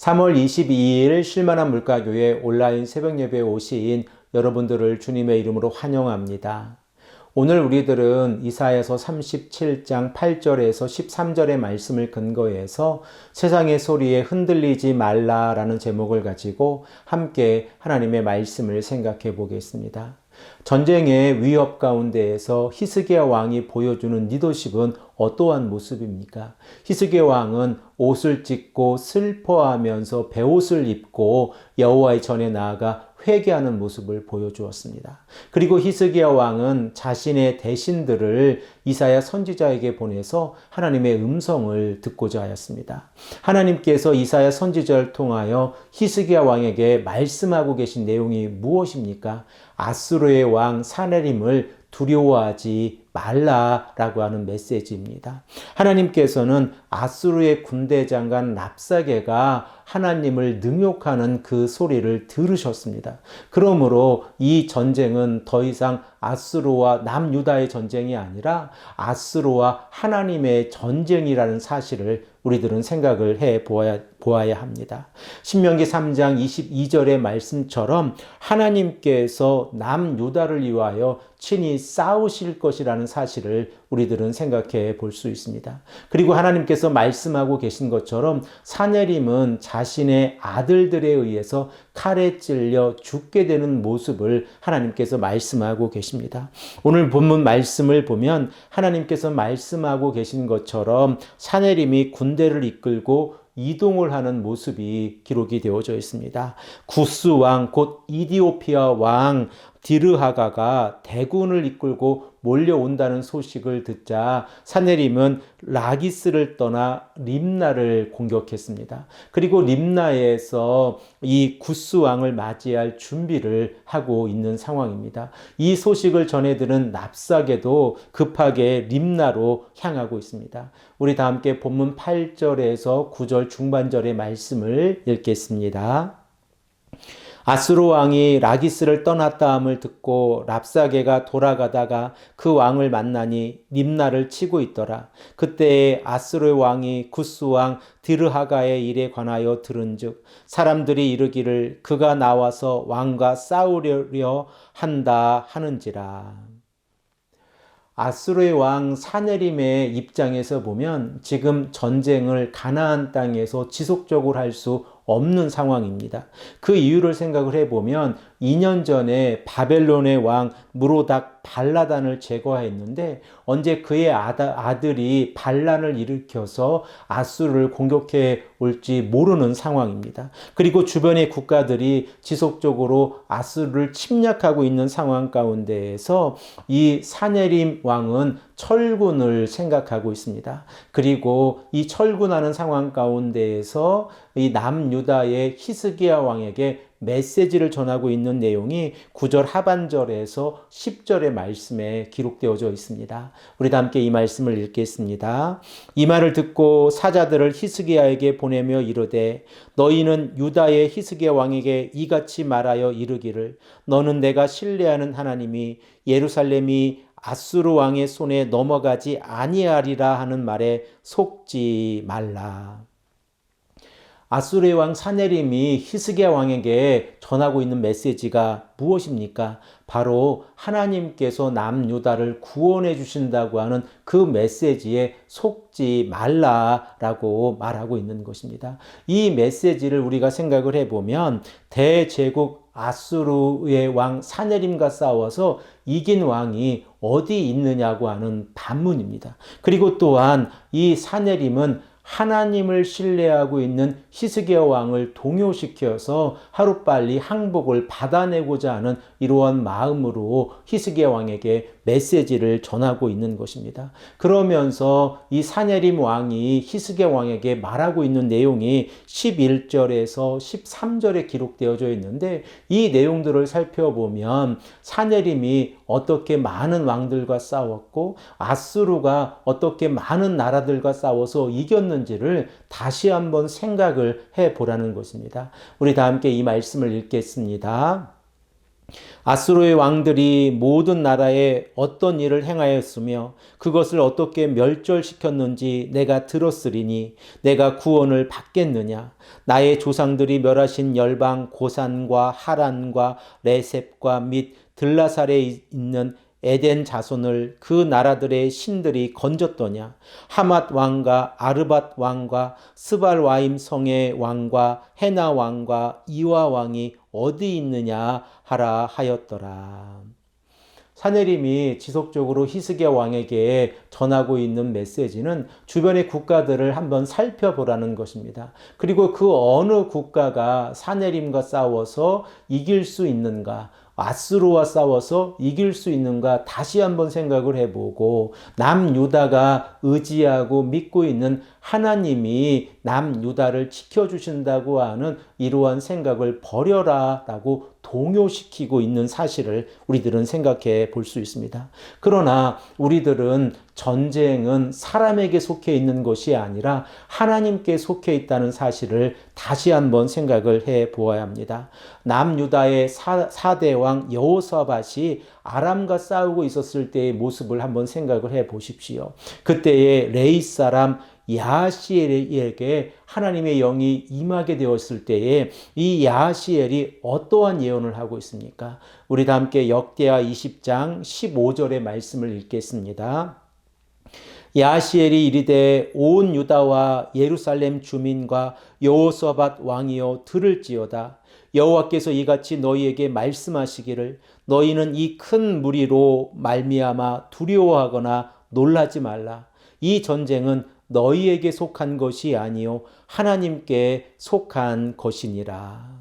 3월 22일 실만한 물가교회 온라인 새벽 예배에 오신 여러분들을 주님의 이름으로 환영합니다. 오늘 우리들은 이사야서 37장 8절에서 13절의 말씀을 근거해서 세상의 소리에 흔들리지 말라라는 제목을 가지고 함께 하나님의 말씀을 생각해 보겠습니다. 전쟁의 위협 가운데에서 히스기야 왕이 보여주는 리더십은 어떠한 모습입니까? 히스기야 왕은 옷을 찢고 슬퍼하면서 베옷을 입고 여호와의 전에 나아가 회개하는 모습을 보여주었습니다. 그리고 히스기야 왕은 자신의 대신들을 이사야 선지자에게 보내서 하나님의 음성을 듣고자 하였습니다. 하나님께서 이사야 선지자를 통하여 히스기야 왕에게 말씀하고 계신 내용이 무엇입니까? 아수르의 왕 사네림을 두려워하지 말라라고 하는 메시지입니다. 하나님께서는 아수르의 군대 장관 랍사게가 하나님을 능욕하는 그 소리를 들으셨습니다. 그러므로 이 전쟁은 더 이상 아수르와 남유다의 전쟁이 아니라 아수르와 하나님의 전쟁이라는 사실을 우리들은 생각을 해 보아야, 보아야 합니다. 신명기 3장 22절의 말씀처럼 하나님께서 남유다를 위하여 친히 싸우실 것이라는 사실을 우리들은 생각해 볼 수 있습니다. 그리고 하나님께서 말씀하고 계신 것처럼 사내림은 자신의 아들들에 의해서 칼에 찔려 죽게 되는 모습을 하나님께서 말씀하고 계십니다. 오늘 본문 말씀을 보면 하나님께서 말씀하고 계신 것처럼 사내림이 군대를 이끌고 이동을 하는 모습이 기록이 되어져 있습니다. 구스 왕, 곧 이디오피아 왕 디르하가가 대군을 이끌고 몰려온다는 소식을 듣자 사네림은 라기스를 떠나 림나를 공격했습니다. 그리고 림나에서 이 구스 왕을 맞이할 준비를 하고 있는 상황입니다. 이 소식을 전해 들은 납사게도 급하게 림나로 향하고 있습니다. 우리 다 함께 본문 8절에서 9절 중반절의 말씀을 읽겠습니다. 아스로 왕이 라기스를 떠났다함을 듣고 랍사게가 돌아가다가 그 왕을 만나니 림나를 치고 있더라. 그때에 아스로 왕이 구스 왕 디르하가의 일에 관하여 들은즉 사람들이 이르기를 그가 나와서 왕과 싸우려 한다 하는지라. 아수르의 왕 사네림의 입장에서 보면 지금 전쟁을 가나안 땅에서 지속적으로 할 수 없는 상황입니다. 그 이유를 생각을 해보면 2년 전에 바벨론의 왕 무로닥 발라단을 제거했는데 언제 그의 아들이 반란을 일으켜서 아수르를 공격해 올지 모르는 상황입니다. 그리고 주변의 국가들이 지속적으로 아수르를 침략하고 있는 상황 가운데에서 이 사네림 왕은 철군을 생각하고 있습니다. 그리고 이 철군하는 상황 가운데에서 이 남유다의 히스기야 왕에게 메시지를 전하고 있는 내용이 9절 하반절에서 10절의 말씀에 기록되어져 있습니다. 우리 다 함께 이 말씀을 읽겠습니다. 이 말을 듣고 사자들을 히스기야에게 보내며 이르되 너희는 유다의 히스기야 왕에게 이같이 말하여 이르기를 너는 내가 신뢰하는 하나님이 예루살렘이 아수르 왕의 손에 넘어가지 아니하리라 하는 말에 속지 말라. 아수르의 왕 사네림이 히스기야 왕에게 전하고 있는 메시지가 무엇입니까? 바로 하나님께서 남유다를 구원해 주신다고 하는 그 메시지에 속지 말라라고 말하고 있는 것입니다. 이 메시지를 우리가 생각을 해보면 대제국 아수르의 왕 사네림과 싸워서 이긴 왕이 어디 있느냐고 하는 반문입니다. 그리고 또한 이 사네림은 하나님을 신뢰하고 있는 히스기야 왕을 동요시켜서 하루빨리 항복을 받아내고자 하는 이러한 마음으로 히스기야 왕에게 메시지를 전하고 있는 것입니다. 그러면서 이 사네림 왕이 히스기야 왕에게 말하고 있는 내용이 11절에서 13절에 기록되어져 있는데 이 내용들을 살펴보면 사네림이 어떻게 많은 왕들과 싸웠고 아수르가 어떻게 많은 나라들과 싸워서 이겼는지를 다시 한번 생각을 해 보라는 것입니다. 우리 다 함께 이 말씀을 읽겠습니다. 아수르의 왕들이 모든 나라에 어떤 일을 행하였으며 그것을 어떻게 멸절시켰는지 내가 들었으리니 내가 구원을 받겠느냐? 나의 조상들이 멸하신 열방 고산과 하란과 레셉과 및 들라살에 있는 에덴 자손을 그 나라들의 신들이 건졌더냐 하맛 왕과 아르밧 왕과 스발와임 성의 왕과 헤나 왕과 이와 왕이 어디 있느냐 하라 하였더라. 사내림이 지속적으로 히스기야 왕에게 전하고 있는 메시지는 주변의 국가들을 한번 살펴보라는 것입니다. 그리고 그 어느 국가가 사내림과 싸워서 이길 수 있는가, 아스루와 싸워서 이길 수 있는가 다시 한번 생각을 해보고 남유다가 의지하고 믿고 있는 하나님이 남유다를 지켜주신다고 하는 이러한 생각을 버려라 라고 동요시키고 있는 사실을 우리들은 생각해 볼 수 있습니다. 그러나 우리들은 전쟁은 사람에게 속해 있는 것이 아니라 하나님께 속해 있다는 사실을 다시 한번 생각을 해 보아야 합니다. 남유다의 사, 대왕 여호사밧이 아람과 싸우고 있었을 때의 모습을 한번 생각을 해 보십시오. 그때의 레이 사람 야시엘에게 하나님의 영이 임하게 되었을 때에 이 야시엘이 어떠한 예언을 하고 있습니까? 우리 다 함께 역대하 20장 15절의 말씀을 읽겠습니다. 야시엘이 이르되 온 유다와 예루살렘 주민과 여호사밧 왕이여 들을지어다 여호와께서 이같이 너희에게 말씀하시기를 너희는 이 큰 무리로 말미암아 두려워하거나 놀라지 말라 이 전쟁은 너희에게 속한 것이 아니요 하나님께 속한 것이니라.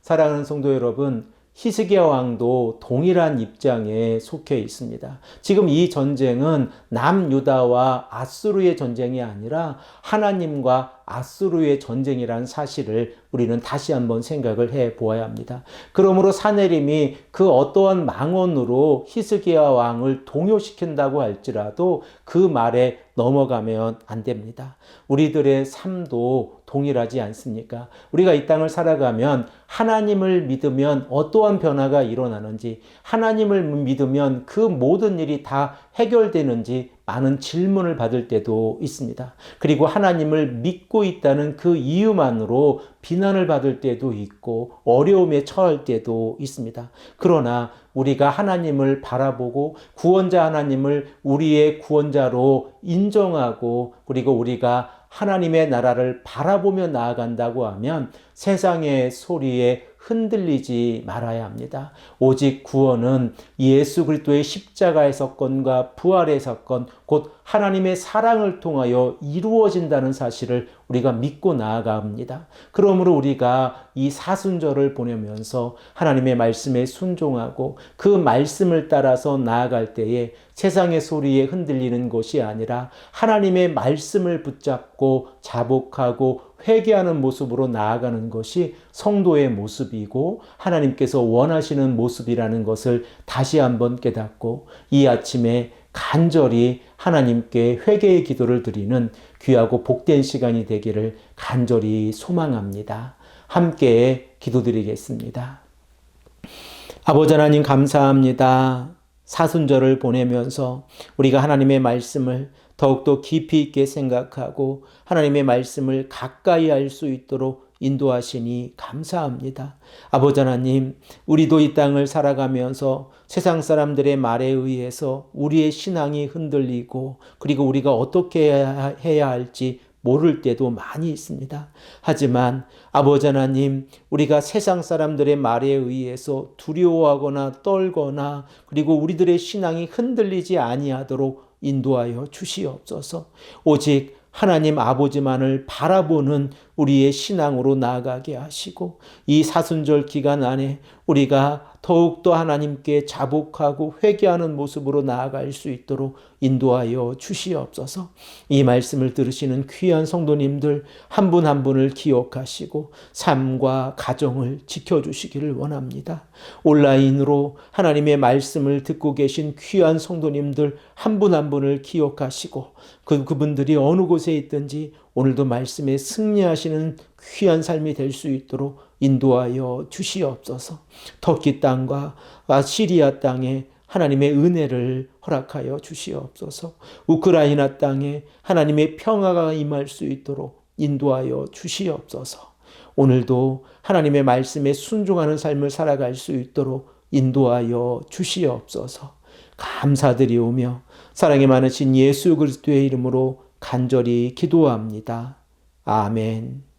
사랑하는 성도 여러분, 히스기야 왕도 동일한 입장에 속해 있습니다. 지금 이 전쟁은 남유다와 아수르의 전쟁이 아니라 하나님과 아수르의 전쟁이라는 사실을 우리는 다시 한번 생각을 해 보아야 합니다. 그러므로 사내림이 그 어떠한 망언으로 히스기야 왕을 동요시킨다고 할지라도 그 말에 넘어가면 안 됩니다. 우리들의 삶도 동일하지 않습니까? 우리가 이 땅을 살아가면 하나님을 믿으면 어떠한 변화가 일어나는지, 하나님을 믿으면 그 모든 일이 다 해결되는지 많은 질문을 받을 때도 있습니다. 그리고 하나님을 믿고 있다는 그 이유만으로 비난을 받을 때도 있고 어려움에 처할 때도 있습니다. 그러나 우리가 하나님을 바라보고 구원자 하나님을 우리의 구원자로 인정하고 그리고 우리가 하나님의 나라를 바라보며 나아간다고 하면 세상의 소리에 흔들리지 말아야 합니다. 오직 구원은 예수 그리스도의 십자가의 사건과 부활의 사건, 곧 하나님의 사랑을 통하여 이루어진다는 사실을 우리가 믿고 나아가 합니다. 그러므로 우리가 이 사순절을 보내면서 하나님의 말씀에 순종하고 그 말씀을 따라서 나아갈 때에 세상의 소리에 흔들리는 것이 아니라 하나님의 말씀을 붙잡고 자복하고 회개하는 모습으로 나아가는 것이 성도의 모습이고 하나님께서 원하시는 모습이라는 것을 다시 한번 깨닫고 이 아침에 간절히 하나님께 회개의 기도를 드리는 귀하고 복된 시간이 되기를 간절히 소망합니다. 함께 기도드리겠습니다. 아버지 하나님 감사합니다. 사순절을 보내면서 우리가 하나님의 말씀을 더욱더 깊이 있게 생각하고 하나님의 말씀을 가까이 할수 있도록 인도하시니 감사합니다. 아버지 하나님, 우리도 이 땅을 살아가면서 세상 사람들의 말에 의해서 우리의 신앙이 흔들리고 그리고 우리가 어떻게 해야 할지 모를 때도 많이 있습니다. 하지만 아버지 하나님, 우리가 세상 사람들의 말에 의해서 두려워하거나 떨거나 그리고 우리들의 신앙이 흔들리지 아니하도록 인도하여 주시옵소서. 오직 하나님 아버지만을 바라보는 우리의 신앙으로 나아가게 하시고 이 사순절 기간 안에 우리가 더욱더 하나님께 자복하고 회개하는 모습으로 나아갈 수 있도록 인도하여 주시옵소서. 이 말씀을 들으시는 귀한 성도님들 한 분한 한 분을 기억하시고 삶과 가정을 지켜주시기를 원합니다. 온라인으로 하나님의 말씀을 듣고 계신 귀한 성도님들 한 분한 한 분을 기억하시고 그, 그분들이 어느 곳에 있든지 오늘도 말씀에 승리하시는 귀한 삶이 될 수 있도록 인도하여 주시옵소서. 터키 땅과 아, 시리아 땅에 하나님의 은혜를 허락하여 주시옵소서. 우크라이나 땅에 하나님의 평화가 임할 수 있도록 인도하여 주시옵소서. 오늘도 하나님의 말씀에 순종하는 삶을 살아갈 수 있도록 인도하여 주시옵소서. 감사드리오며 사랑이 많으신 예수 그리스도의 이름으로 간절히 기도합니다. 아멘.